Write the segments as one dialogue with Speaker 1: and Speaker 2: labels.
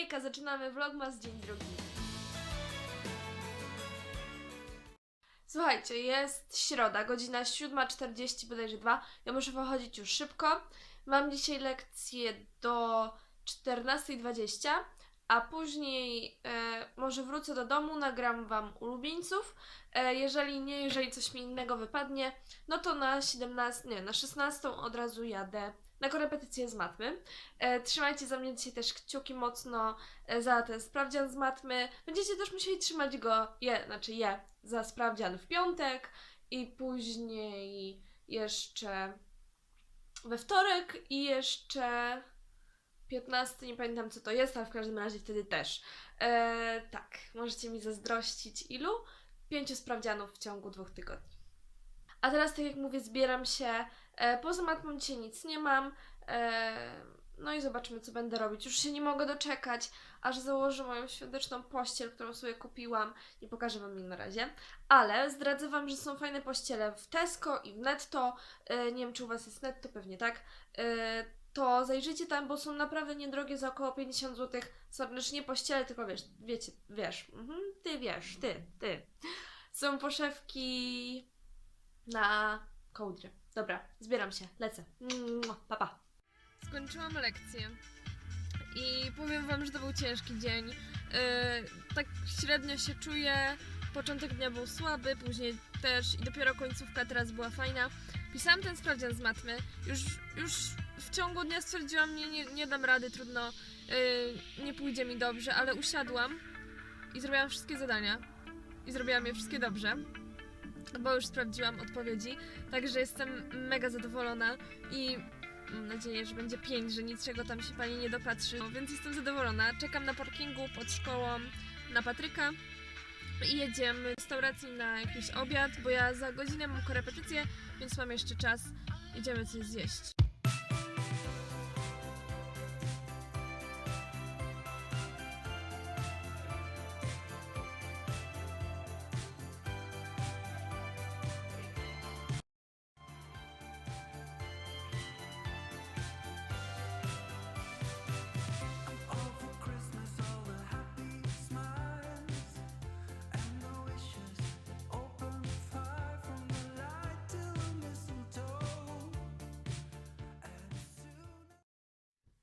Speaker 1: Hejka, zaczynamy vlogmas dzień drugi. Słuchajcie, jest środa, godzina 7.40, bodajże 2. Ja muszę wychodzić już szybko. Mam dzisiaj lekcję do 14.20, a później e, może wrócę do domu, nagram Wam ulubieńców. E, jeżeli nie, jeżeli coś mi innego wypadnie, no to na 17, nie, na 16 od razu jadę na korepetycję z matmy. E, trzymajcie za mnie dzisiaj też kciuki mocno e, za ten sprawdzian z matmy. Będziecie też musieli trzymać go, je, znaczy je, za sprawdzian w piątek i później jeszcze we wtorek i jeszcze 15, nie pamiętam co to jest, ale w każdym razie wtedy też. E, tak, możecie mi zazdrościć ilu? Pięciu sprawdzianów w ciągu dwóch tygodni. A teraz, tak jak mówię, zbieram się. E, poza matmą dzisiaj nic nie mam. E, no i zobaczymy, co będę robić. Już się nie mogę doczekać, aż założę moją świąteczną pościel, którą sobie kupiłam. Nie pokażę Wam jej na razie. Ale zdradzę Wam, że są fajne pościele w Tesco i w Netto. E, nie wiem, czy u Was jest Netto, pewnie tak. To zajrzyjcie tam, bo są naprawdę niedrogie za około 50 zł. Są znaczy nie pościele, tylko wiesz, wiecie, wiesz. Mhm, ty wiesz, ty, ty. Są poszewki na kołdrę. Dobra, zbieram się, lecę. Mua, Pa, pa. Skończyłam lekcję i powiem Wam, że to był ciężki dzień. Yy, tak średnio się czuję. Początek dnia był słaby, później też i dopiero końcówka teraz była fajna. Pisałam ten sprawdzian z matmy. Już, już w ciągu dnia stwierdziłam, nie, nie, nie dam rady, trudno, yy, nie pójdzie mi dobrze, ale usiadłam i zrobiłam wszystkie zadania. I zrobiłam je wszystkie dobrze bo już sprawdziłam odpowiedzi, także jestem mega zadowolona i mam nadzieję, że będzie 5, że niczego tam się pani nie dopatrzy, no, więc jestem zadowolona. Czekam na parkingu pod szkołą na Patryka i jedziemy do restauracji na jakiś obiad, bo ja za godzinę mam korepetycję, więc mam jeszcze czas. Idziemy coś zjeść.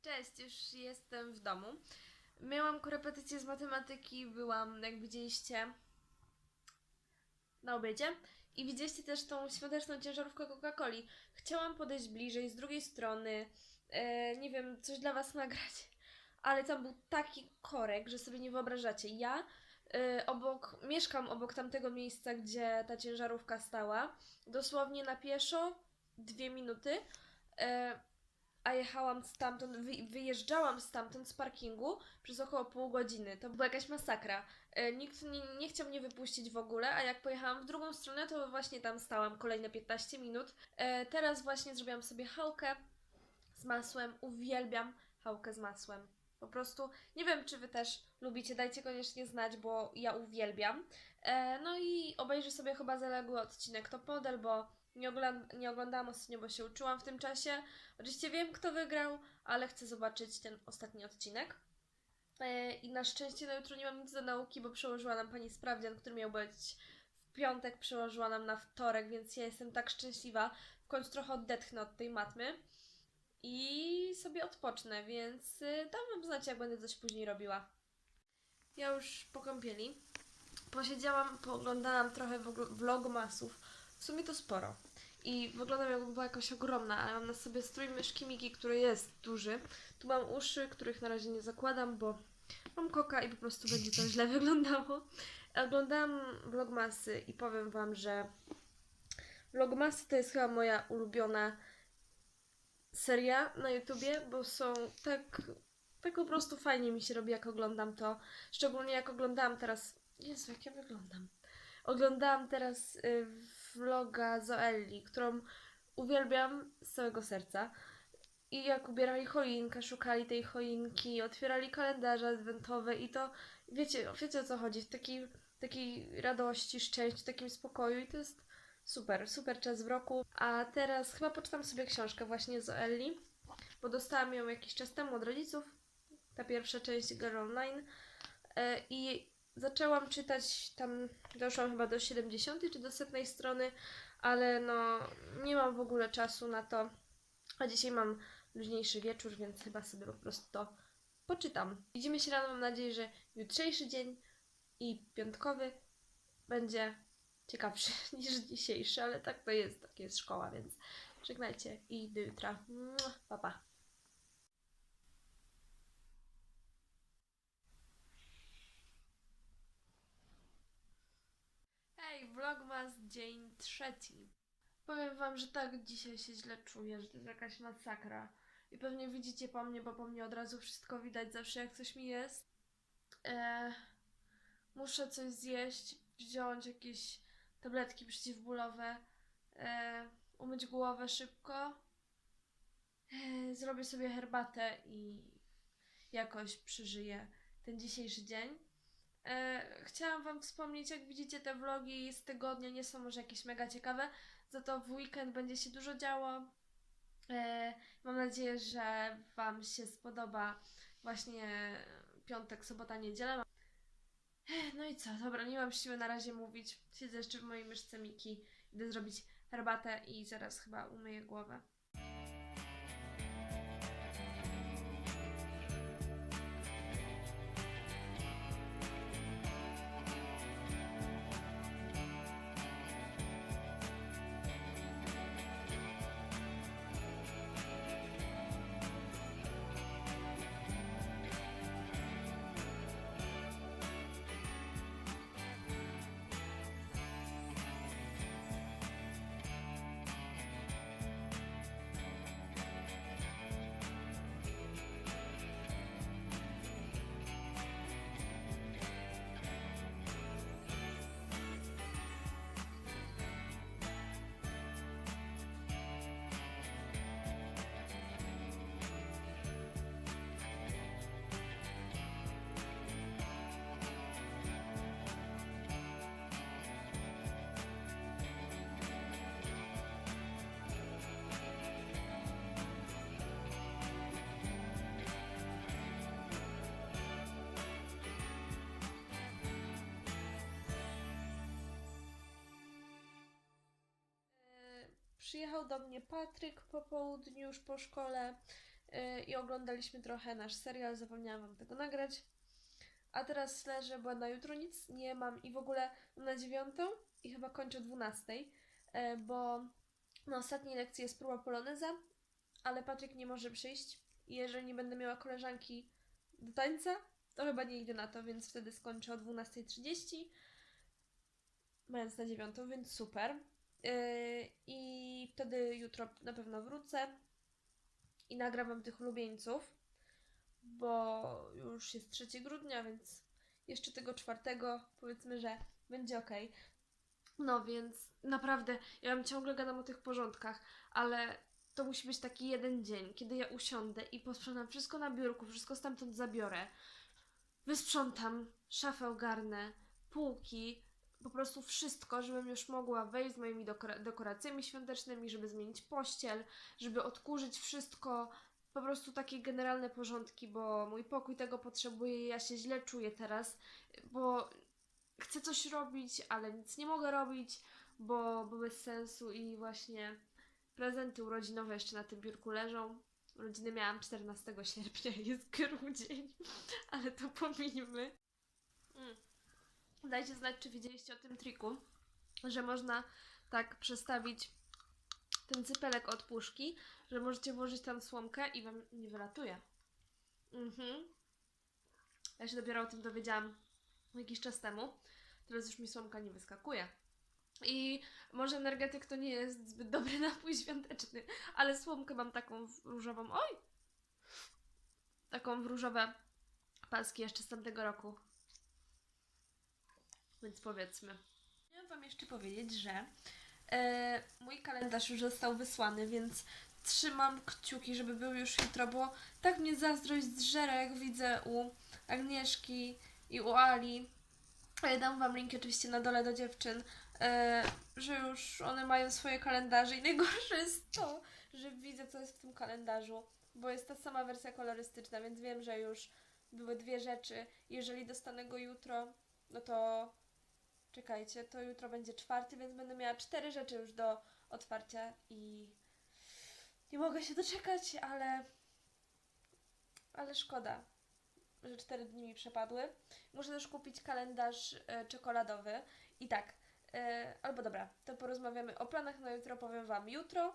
Speaker 1: Cześć, już jestem w domu. Miałam korepetycję z matematyki, byłam, jak widzieliście, na obiedzie i widzieliście też tą świąteczną ciężarówkę Coca-Coli. Chciałam podejść bliżej, z drugiej strony, e, nie wiem, coś dla Was nagrać, ale tam był taki korek, że sobie nie wyobrażacie. Ja e, obok, mieszkam obok tamtego miejsca, gdzie ta ciężarówka stała, dosłownie na pieszo dwie minuty. E, a jechałam stamtąd, wy, wyjeżdżałam stamtąd z parkingu przez około pół godziny. To była jakaś masakra. E, nikt nie, nie chciał mnie wypuścić w ogóle, a jak pojechałam w drugą stronę, to właśnie tam stałam kolejne 15 minut. E, teraz właśnie zrobiłam sobie chałkę z masłem. Uwielbiam chałkę z masłem. Po prostu nie wiem, czy Wy też lubicie, dajcie koniecznie znać, bo ja uwielbiam. E, no i obejrzę sobie chyba zaległy odcinek Top Model, bo nie, nie oglądałam ostatnio, bo się uczyłam w tym czasie. Oczywiście wiem, kto wygrał, ale chcę zobaczyć ten ostatni odcinek. E, I na szczęście na jutro nie mam nic do nauki, bo przełożyła nam pani sprawdzian, który miał być w piątek, przełożyła nam na wtorek, więc ja jestem tak szczęśliwa. W końcu trochę oddetchnę od tej matmy i sobie odpocznę, więc y, dam wam znać, jak będę coś później robiła. Ja już po kąpieli posiedziałam, pooglądałam trochę vlog- vlogmasów. W sumie to sporo. I wyglądam jakby była jakaś ogromna, ale mam na sobie strój myszki Miki, który jest duży. Tu mam uszy, których na razie nie zakładam, bo mam koka i po prostu będzie to źle wyglądało. Oglądałam vlogmasy i powiem Wam, że vlogmasy to jest chyba moja ulubiona seria na YouTubie, bo są tak, tak po prostu fajnie mi się robi, jak oglądam to. Szczególnie jak oglądałam teraz... Jezu, jak ja wyglądam. Oglądałam teraz y, vloga Zoelli, którą uwielbiam z całego serca. I jak ubierali choinkę, szukali tej choinki, otwierali kalendarze adwentowe i to, wiecie, wiecie o co chodzi, w takiej, takiej radości, szczęściu, takim spokoju i to jest super, super czas w roku. A teraz chyba poczytam sobie książkę właśnie z Zoelli, bo dostałam ją jakiś czas temu od rodziców. ta pierwsza część Girl Online. E, I zaczęłam czytać tam, doszłam chyba do 70 czy do setnej strony, ale no nie mam w ogóle czasu na to. A dzisiaj mam luźniejszy wieczór, więc chyba sobie po prostu to poczytam. Widzimy się rano, mam nadzieję, że jutrzejszy dzień i piątkowy będzie ciekawszy niż dzisiejszy, ale tak to jest, tak jest szkoła, więc żegnajcie i do jutra. Pa, pa. Hej, vlogmas dzień trzeci. Powiem wam, że tak dzisiaj się źle czuję, że to jest jakaś masakra. I pewnie widzicie po mnie, bo po mnie od razu wszystko widać zawsze jak coś mi jest. Eee, muszę coś zjeść, wziąć jakieś tabletki przeciwbólowe, e, umyć głowę szybko, e, zrobię sobie herbatę i jakoś przeżyję ten dzisiejszy dzień. E, chciałam Wam wspomnieć, jak widzicie, te vlogi z tygodnia nie są może jakieś mega ciekawe, za to w weekend będzie się dużo działo. E, mam nadzieję, że Wam się spodoba właśnie piątek, sobota, niedziela. Ech, No i co, dobra, nie mam siły na razie mówić. Siedzę jeszcze w mojej myszce Miki, idę zrobić herbatę i zaraz chyba umyję głowę. Przyjechał do mnie Patryk po południu, już po szkole e, i oglądaliśmy trochę nasz serial. Zapomniałam Wam tego nagrać. A teraz leżę, bo na jutro nic nie mam i w ogóle na dziewiątą i chyba kończę o dwunastej, e, bo na ostatniej lekcji jest próba poloneza, ale Patryk nie może przyjść i jeżeli nie będę miała koleżanki do tańca, to chyba nie idę na to, więc wtedy skończę o 12.30, mając na dziewiątą, więc super. Yy, I wtedy jutro na pewno wrócę i nagram tych ulubieńców, bo już jest 3 grudnia, więc jeszcze tego czwartego powiedzmy, że będzie ok. No więc naprawdę, ja wam ciągle gadam o tych porządkach, ale to musi być taki jeden dzień, kiedy ja usiądę i posprzątam wszystko na biurku, wszystko stamtąd zabiorę, wysprzątam, szafę ogarnę, półki, po prostu wszystko, żebym już mogła wejść z moimi dekora- dekoracjami świątecznymi, żeby zmienić pościel, żeby odkurzyć wszystko. Po prostu takie generalne porządki, bo mój pokój tego potrzebuje. Ja się źle czuję teraz, bo chcę coś robić, ale nic nie mogę robić, bo, bo bez sensu i właśnie prezenty urodzinowe jeszcze na tym biurku leżą. Urodziny miałam 14 sierpnia, jest grudzień, ale to pominimy. Mm. Dajcie znać, czy widzieliście o tym triku, że można tak przestawić ten cypelek od puszki, że możecie włożyć tam słomkę i wam nie wylatuje. Mhm. Ja się dopiero o tym dowiedziałam jakiś czas temu. Teraz już mi słomka nie wyskakuje. I może energetyk to nie jest zbyt dobry napój świąteczny, ale słomkę mam taką różową. Oj! Taką w różowe paski jeszcze z tamtego roku. Więc powiedzmy. Chciałam Wam jeszcze powiedzieć, że e, mój kalendarz już został wysłany, więc trzymam kciuki, żeby był już jutro, bo tak mnie zazdrość zżera, jak widzę u Agnieszki i u Ali. E, Dam Wam link oczywiście na dole do dziewczyn, e, że już one mają swoje kalendarze i najgorsze jest to, że widzę co jest w tym kalendarzu, bo jest ta sama wersja kolorystyczna, więc wiem, że już były dwie rzeczy. Jeżeli dostanę go jutro, no to czekajcie, to jutro będzie czwarty, więc będę miała cztery rzeczy już do otwarcia i nie mogę się doczekać, ale ale szkoda, że cztery dni mi przepadły. Muszę też kupić kalendarz e, czekoladowy i tak, e, albo dobra, to porozmawiamy o planach na jutro, powiem Wam jutro,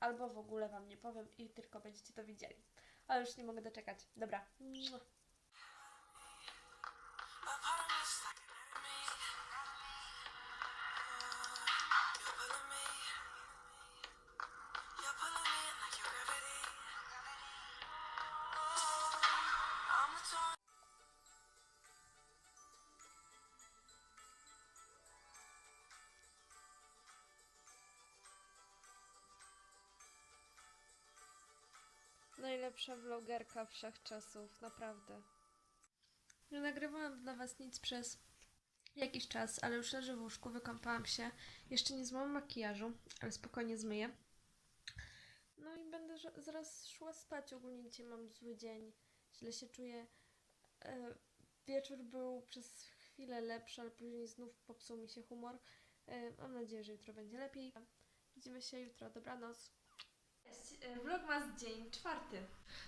Speaker 1: albo w ogóle Wam nie powiem i tylko będziecie to widzieli. Ale już nie mogę doczekać. Dobra. Najlepsza vlogerka wszechczasów, naprawdę. Nie nagrywałam dla Was nic przez jakiś czas, ale już leżę w łóżku, wykąpałam się. Jeszcze nie zmyłam makijażu, ale spokojnie zmyję. No i będę zaraz szła spać. Ogólnie dzisiaj mam zły dzień, źle się czuję. E, wieczór był przez chwilę lepszy, ale później znów popsuł mi się humor. E, mam nadzieję, że jutro będzie lepiej. Widzimy się jutro. Dobranoc. Cześć, e, Vlogmas dzień czwarty.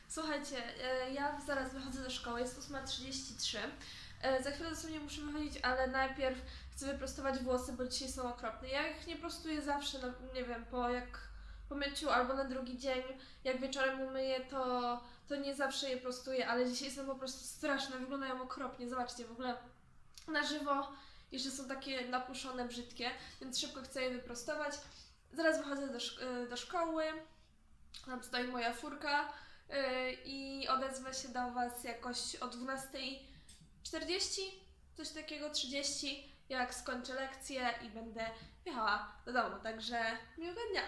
Speaker 1: Słuchajcie, e, ja zaraz wychodzę do szkoły, jest 8.33. E, Za chwilę dosłownie muszę wychodzić, ale najpierw chcę wyprostować włosy, bo dzisiaj są okropne. Ja ich nie prostuję zawsze, no, nie wiem, po jak po myciu albo na drugi dzień, jak wieczorem umyję, to, to nie zawsze je prostuję, ale dzisiaj są po prostu straszne, wyglądają okropnie. Zobaczcie, w ogóle na żywo jeszcze są takie napuszone, brzydkie, więc szybko chcę je wyprostować. Zaraz wychodzę do, szk- e, do szkoły, tam stoi moja furka yy, i odezwę się do Was jakoś o 12.40, coś takiego, 30, jak skończę lekcję i będę jechała do domu, także miłego dnia.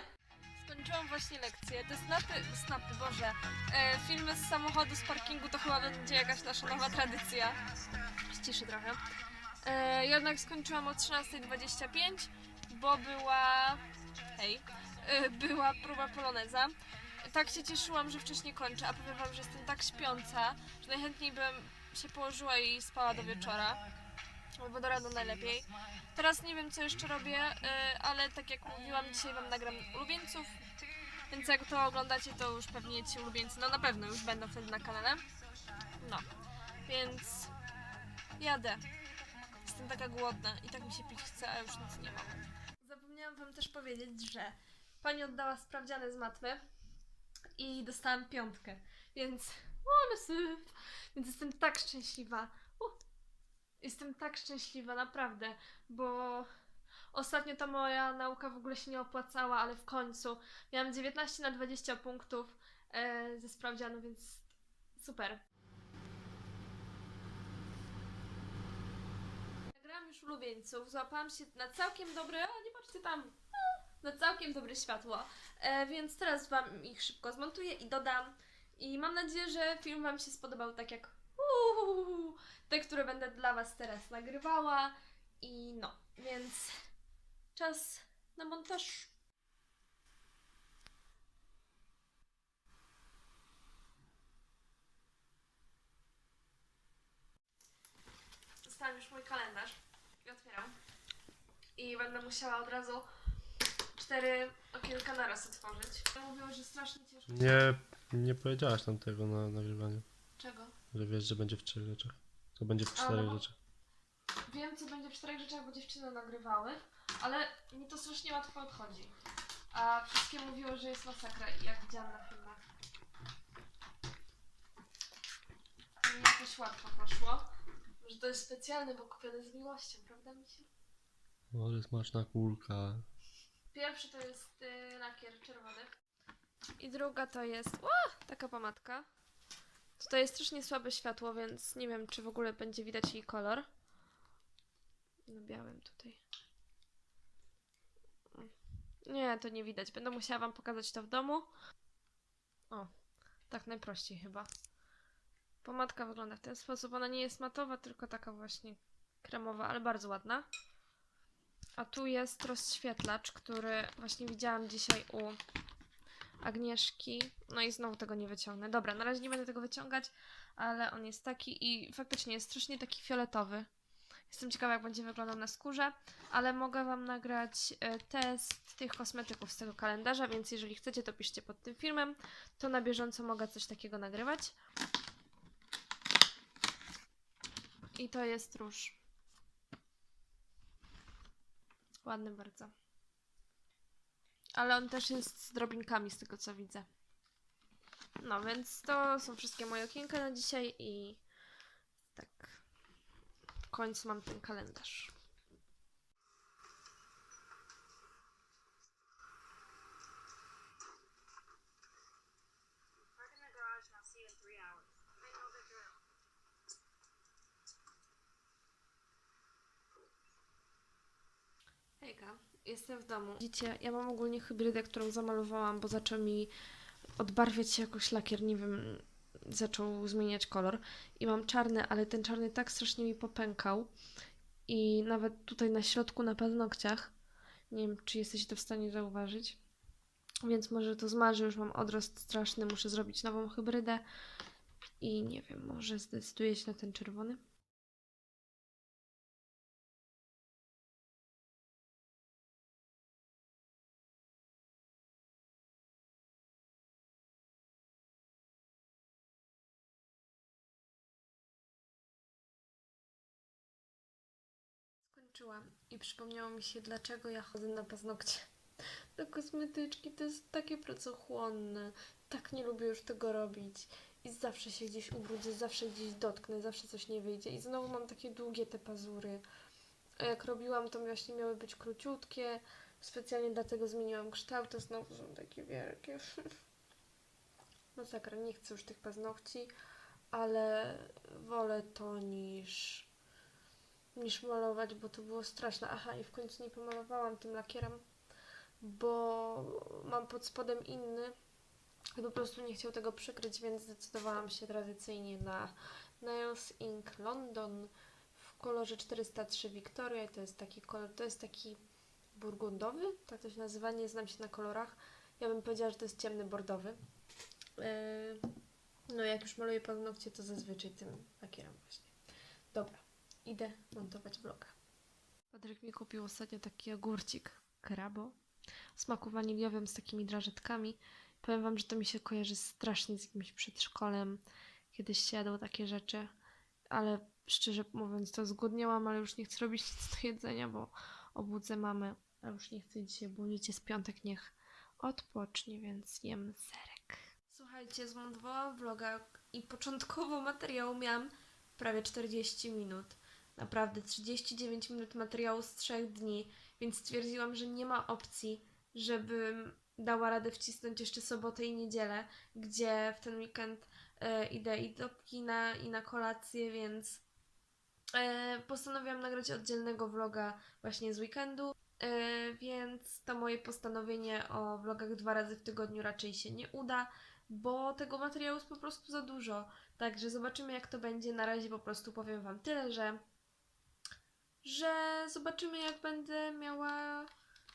Speaker 1: Skończyłam właśnie lekcję. Te snapy, snapy, Boże, e, filmy z samochodu, z parkingu to chyba będzie jakaś nasza nowa tradycja. Ściszy trochę. E, jednak skończyłam o 13.25, bo była... Hej. E, była próba poloneza tak się cieszyłam, że wcześniej kończę, a powiem wam, że jestem tak śpiąca, że najchętniej bym się położyła i spała do wieczora. Albo do rano najlepiej. Teraz nie wiem, co jeszcze robię, y, ale tak jak mówiłam, dzisiaj wam nagram ulubieńców. Więc jak to oglądacie, to już pewnie ci ulubieńcy, no na pewno już będą wtedy na kanale. No, więc jadę. Jestem taka głodna i tak mi się pić chce, a już nic nie mam. Zapomniałam wam też powiedzieć, że pani oddała sprawdziany z matmy i dostałam piątkę, więc ale. Więc jestem tak szczęśliwa. U. Jestem tak szczęśliwa, naprawdę, bo ostatnio ta moja nauka w ogóle się nie opłacała, ale w końcu miałam 19 na 20 punktów e, ze sprawdzianu, więc super. Nagrałam już ulubieńców, złapałam się na całkiem dobre, a nie patrzcie tam, na całkiem dobre światło. E, więc teraz Wam ich szybko zmontuję i dodam. I mam nadzieję, że film Wam się spodobał tak jak uuu, te, które będę dla Was teraz nagrywała. I no, więc czas na montaż. Dostałam już mój kalendarz i otwieram. I będę musiała od razu cztery okienka naraz otworzyć. Mówią, że strasznie ciężko.
Speaker 2: Nie, nie powiedziałaś tam tego na nagrywaniu.
Speaker 1: Czego?
Speaker 2: Że wiesz, że będzie w trzech rzeczach. To będzie w czterech
Speaker 1: no
Speaker 2: rzeczach.
Speaker 1: Wiem, co będzie w czterech rzeczach, bo dziewczyny nagrywały, ale mi to strasznie łatwo odchodzi. A wszystkie mówiły, że jest masakra, jak widziałam na filmach. A mi jakoś łatwo poszło. Że to jest specjalne, bo kupione z miłością, prawda mi się?
Speaker 2: Ale smaczna kulka.
Speaker 1: Pierwszy to jest y, lakier czerwony. I druga to jest. Ła, taka pomadka. Tutaj jest strasznie słabe światło, więc nie wiem, czy w ogóle będzie widać jej kolor. Na białym tutaj. Nie, to nie widać. Będę musiała Wam pokazać to w domu. O, tak najprościej chyba. Pomadka wygląda w ten sposób. Ona nie jest matowa, tylko taka właśnie kremowa, ale bardzo ładna. A tu jest rozświetlacz, który właśnie widziałam dzisiaj u Agnieszki. No i znowu tego nie wyciągnę. Dobra, na razie nie będę tego wyciągać, ale on jest taki i faktycznie jest strasznie taki fioletowy. Jestem ciekawa, jak będzie wyglądał na skórze, ale mogę Wam nagrać e, test tych kosmetyków z tego kalendarza, więc jeżeli chcecie, to piszcie pod tym filmem. To na bieżąco mogę coś takiego nagrywać. I to jest róż. Ładny bardzo. Ale on też jest z drobinkami, z tego co widzę. No więc to są wszystkie moje okienka na dzisiaj i tak. W końcu mam ten kalendarz. Jestem w domu. Widzicie, ja mam ogólnie hybrydę, którą zamalowałam, bo zaczął mi odbarwiać się jakoś lakier, nie wiem, zaczął zmieniać kolor. I mam czarny, ale ten czarny tak strasznie mi popękał. I nawet tutaj na środku, na paznokciach, nie wiem, czy jesteście to w stanie zauważyć. Więc może to zmarzę, już mam odrost straszny, muszę zrobić nową hybrydę. I nie wiem, może zdecyduję się na ten czerwony. I przypomniało mi się, dlaczego ja chodzę na paznokcie do kosmetyczki. To jest takie pracochłonne. Tak nie lubię już tego robić. I zawsze się gdzieś ubrudzę, zawsze gdzieś dotknę, zawsze coś nie wyjdzie. I znowu mam takie długie te pazury. A jak robiłam, to właśnie miały być króciutkie. Specjalnie dlatego zmieniłam kształt, to znowu są takie wielkie. Masakra, nie chcę już tych paznokci, ale wolę to niż niż malować, bo to było straszne. Aha, i w końcu nie pomalowałam tym lakierem, bo mam pod spodem inny i po prostu nie chciał tego przykryć, więc zdecydowałam się tradycyjnie na Nails Ink London w kolorze 403 Victoria. I To jest taki kolor, to jest taki burgundowy, tak to się nazywa, nie znam się na kolorach. Ja bym powiedziała, że to jest ciemny bordowy. Yy, No jak już maluję paznokcie, to zazwyczaj tym lakierem właśnie. Dobra idę montować vloga. Patryk mi kupił ostatnio taki ogórcik krabo w smaku waniliowym z takimi drażetkami. Powiem wam, że to mi się kojarzy strasznie z jakimś przedszkolem. Kiedyś się jadło takie rzeczy, ale szczerze mówiąc to zgłodniałam, ale już nie chcę robić nic do jedzenia, bo obudzę mamę, a już nie chcę dzisiaj budzić, jest piątek, niech odpocznie, więc jem serek. Słuchajcie, zmontowałam vloga i początkowo materiału miałam prawie 40 minut naprawdę 39 minut materiału z trzech dni, więc stwierdziłam, że nie ma opcji, żebym dała radę wcisnąć jeszcze sobotę i niedzielę, gdzie w ten weekend e, idę i do kina, i na kolację, więc e, postanowiłam nagrać oddzielnego vloga właśnie z weekendu. E, więc to moje postanowienie o vlogach dwa razy w tygodniu raczej się nie uda, bo tego materiału jest po prostu za dużo. Także zobaczymy, jak to będzie. Na razie po prostu powiem Wam tyle, że że zobaczymy, jak będę miała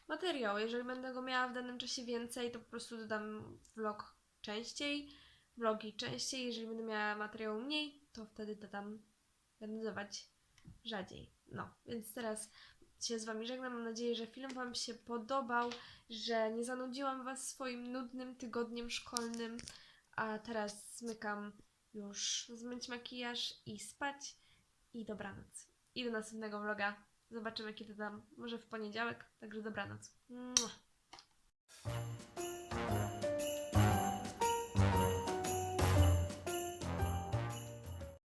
Speaker 1: materiał. Jeżeli będę go miała w danym czasie więcej, to po prostu dodam vlog częściej, vlogi częściej. Jeżeli będę miała materiału mniej, to wtedy dodam, będę dodawać rzadziej. No, więc teraz się z Wami żegnam. Mam nadzieję, że film Wam się podobał, że nie zanudziłam Was swoim nudnym tygodniem szkolnym. A teraz zmykam już zmyć makijaż i spać. I dobranoc i do następnego vloga. Zobaczymy, kiedy dam. Może w poniedziałek. Także dobranoc. Mua.